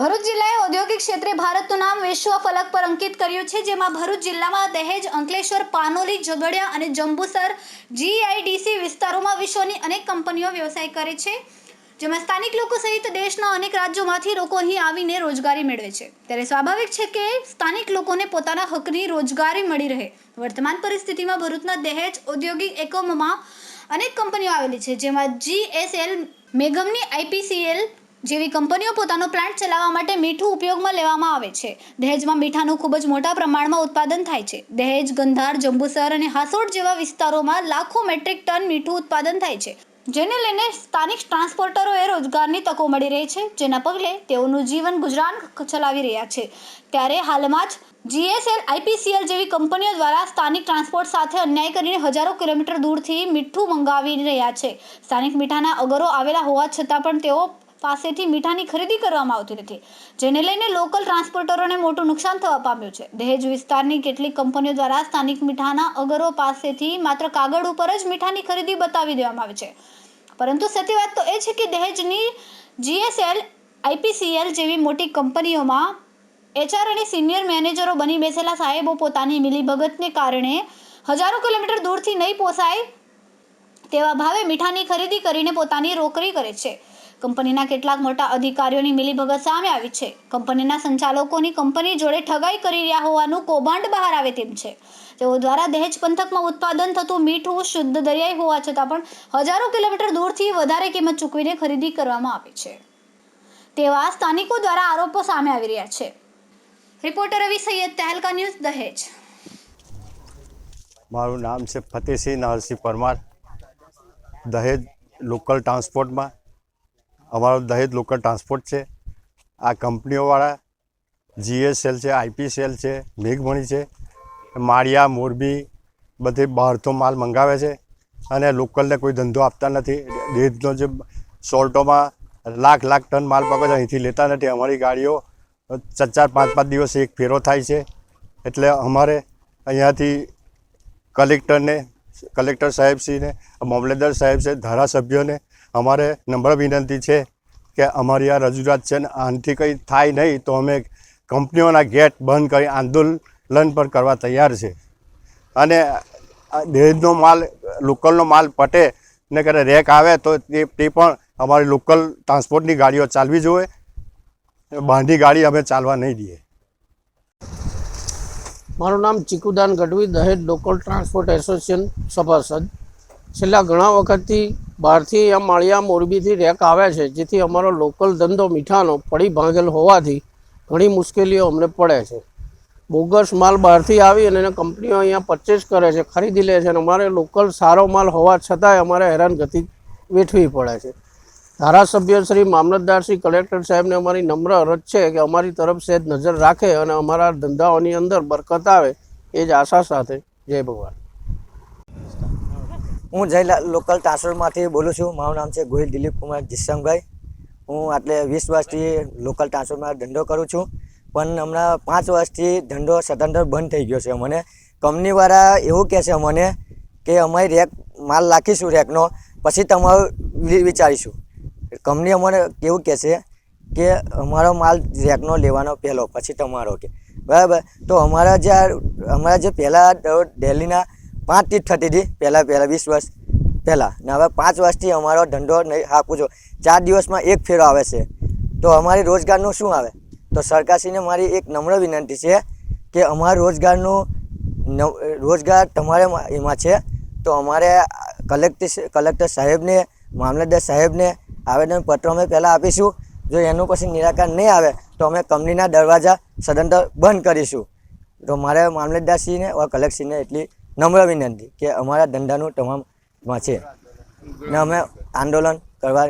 ભરૂચ જિલ્લાએ ઔદ્યોગિક ક્ષેત્રે ભારતનું નામ વિશ્વ ફલક પર અંકિત કર્યું છે, જેમાં ભરૂચ જિલ્લામાં દહેજ, અંકલેશ્વર, પાનોલી ઝઘડિયા અને જંબુસર જીઆઈડીસી વિસ્તારોમાં વિશ્વની અનેક કંપનીઓ વ્યવસાય કરે છે, જેમાં સ્થાનિક લોકો સહિત દેશના અનેક રાજ્યોમાંથી લોકો અહીં આવીને રોજગારી મેળવે છે. ત્યારે સ્વાભાવિક છે કે સ્થાનિક લોકોને પોતાના હકની રોજગારી મળી રહે. વર્તમાન પરિસ્થિતિમાં ભરૂચના દહેજ ઔદ્યોગિક એકમોમાં અનેક કંપનીઓ આવેલી છે, જેમાં જીએસએલ મેગમની આઈપીસીએલ જેવી કંપનીઓ પોતાનો પ્લાન્ટ ચલાવવા માટે મીઠું ઉપયોગમાં લેવામાં આવે છે. દહેજમાં મીઠાનું ખૂબ જ મોટા પ્રમાણમાં ઉત્પાદન થાય છે. દહેજ, ગંધાર, જંબુસર અને હાસોડ જેવા વિસ્તારોમાં લાખો મેટ્રિક ટન મીઠું ઉત્પાદન થાય છે. જેને લઈને સ્થાનિક ટ્રાન્સપોર્ટરોએ રોજગારની તકો મળી રહી છે, જેના પગલે તેઓનું જીવન ગુજરાન ચલાવી રહ્યા છે. ત્યારે હાલમાં જ જીએસએલ, આઈપીસીએલ જેવી કંપનીઓ દ્વારા સ્થાનિક ટ્રાન્સપોર્ટ સાથે અન્યાય કરીને હજારો કિલોમીટર દૂરથી મીઠું મંગાવી રહ્યા છે. સ્થાનિક મીઠાના અગરો આવેલા હોવા છતાં પણ તેઓ પાસેથી મીઠાની ખરીદી કરવામાં આવતી નથી, જેને લઈને લોકલ ટ્રાન્સપોર્ટરોને મોટું નુકસાન થવા પામ્યું છે. દહેજ વિસ્તારની કેટલીક કંપનીઓ દ્વારા સ્થાનિક મીઠાના અગરો પાસેથી માત્ર કાગળ ઉપર જ મીઠાની ખરીદી બતાવી દેવામાં આવે છે. પરંતુ સત્ય વાત તો એ છે કે દહેજની જીએસએલ, આઈપીસીએલ જેવી મોટી કંપનીઓમાં એચઆર અને સિનિયર મેનેજરો બની બેસેલા સાહેબો પોતાની મિલીભગતને કારણે હજારો કિલોમીટર દૂરથી નહીં પોસાય તેવા ભાવે મીઠાની ખરીદી કરીને પોતાની રોકડી કરે છે. કંપનીના કેટલાક મોટા અધિકારીઓની મિલીભગત સામે આવી છે. કંપનીના સંચાલકોની કંપની જોડે ઠગાઈ કરી રહ્યા હોવાનું કૌભાંડ બહાર આવે તેમ છે. તેઓ દ્વારા દહેજ પંથકમાં ઉત્પાદન થતું મીઠું શુદ્ધ દરિયાઈ હોવા છતાં પણ હજારો કિલોમીટર દૂરથી વધારે કિંમત ચૂકવીને ખરીદી કરવામાં આવે છે. તેવા સ્થાનિકો દ્વારા આરોપો સામે આવી રહ્યા છે. Reporter Ravi Syed Tehelka news Dahej. મારું નામ છે ફતેહસિંહ નરસિંહ પરમાર. દહેજ લોકલ ટ્રાન્સપોર્ટમાં અમારો દહેજ લોકલ ટ્રાન્સપોર્ટ છે. આ કંપનીઓવાળા જીએસએલ છે, આઈપીસીએલ છે, મેઘમણી છે, માળિયા, મોરબી બધે બહારતો માલ મંગાવે છે અને લોકલને કોઈ ધંધો આપતા નથી. દહેજનો જે સોલ્ટોમાં લાખ લાખ ટન માલ પકડે અહીંથી લેતા નથી. અમારી ગાડીઓ ચાર ચાર પાંચ પાંચ દિવસે એક ફેરો થાય છે. એટલે અમારે અહીંયાથી કલેક્ટરને, કલેક્ટર સાહેબશ્રીને મામલતદાર સાહેબ છે, ધારાસભ્યોને અમારે નમ્ર વિનંતી છે કે અમારી આ રજૂઆત છે ને આનાથી કંઈ થાય નહીં તો અમે કંપનીઓના ગેટ બંધ કરી આંદોલન પર કરવા તૈયાર છે. અને દહેજનો માલ, લોકલનો માલ પટે ને કરે રેક આવે તો તે પણ અમારી લોકલ ટ્રાન્સપોર્ટની ગાડીઓ ચાલવી જોઈએ. બહારની ગાડી અમે ચાલવા નહીં દઈએ. મારું નામ ચીકુદાન ગઢવી, દહેજ લોકલ ટ્રાન્સપોર્ટ એસોસિએશન સભાસદ. છેલ્લા ઘણા વખતથી બહારથી અહીંયા માળિયા મોરબીથી રેક આવે છે, જેથી અમારો લોકલ ધંધો મીઠાનો, પડી ભાંગેલ હોવાથી ઘણી મુશ્કેલીઓ અમને પડે છે. બોગસ માલ બહારથી આવી અને એને કંપનીઓ અહીંયા પરચેસ કરે છે, ખરીદી લે છે અને અમારે લોકલ સારો માલ હોવા છતાંય અમારે હેરાનગતિ વેઠવી પડે છે. ધારાસભ્ય શ્રી મામલતદાર કલેક્ટર સાહેબને અમારી નમ્ર અરજ છે કે અમારી તરફ સહેજ નજર રાખે અને અમારા ધંધાઓની અંદર બરકત આવે, એ જ આશા સાથે જય ભગવાન. હું જય લોકલ ટ્રાન્સફરમાંથી બોલું છું. મારું નામ છે ગોહિલ દિલીપ કુમાર જીસંગભાઈ હું આટલે વીસ વર્ષથી લોકલ ટ્રાન્સફરમાં ધંધો કરું છું. પણ હમણાં પાંચ વર્ષથી ધંધો સતંતર બંધ થઈ ગયો છે મને કંપનીવાળા એવું કહે છે મને કે અમારી રેક માલ રાખીશું રેકનો, પછી તમારું વિચારીશું. કંપની અમને કેવું કહે છે કે અમારો માલ રેકનો લેવાનો પહેલો, પછી તમારો કે બરાબર? તો અમારા જે અમારા જે પહેલાં દિલ્હીના પાંચ ટીટ થતી હતી. પહેલાં પહેલાં વીસ વર્ષ. પહેલાં. ને હવે પાંચ વર્ષથી અમારો ધંધો નહીં હા છું. ચાર દિવસમાં એક ફેરો આવે છે. તો અમારી રોજગારનું શું આવે? તો સરકારશ્રીને મારી એક નમ્ર વિનંતી છે કે અમારા રોજગારનું રોજગાર તમારે એમાં છે. તો અમારે કલેક્ટર કલેક્ટર સાહેબને, મામલતદાર સાહેબને આવેદનપત્ર અમે પહેલાં આપીશું. જો એનું પછી નિરાકરણ નહીં આવે, તો અમે કંપનીના દરવાજા સદંતર બંધ કરીશું. તો મારે મામલતદારશ્રીને, ઓર કલેક્ટરશ્રીને એટલી નમ્ર વિનંતી કે અમારા ધંધાનું તમામમાં છે. ને અમે આંદોલન કરવા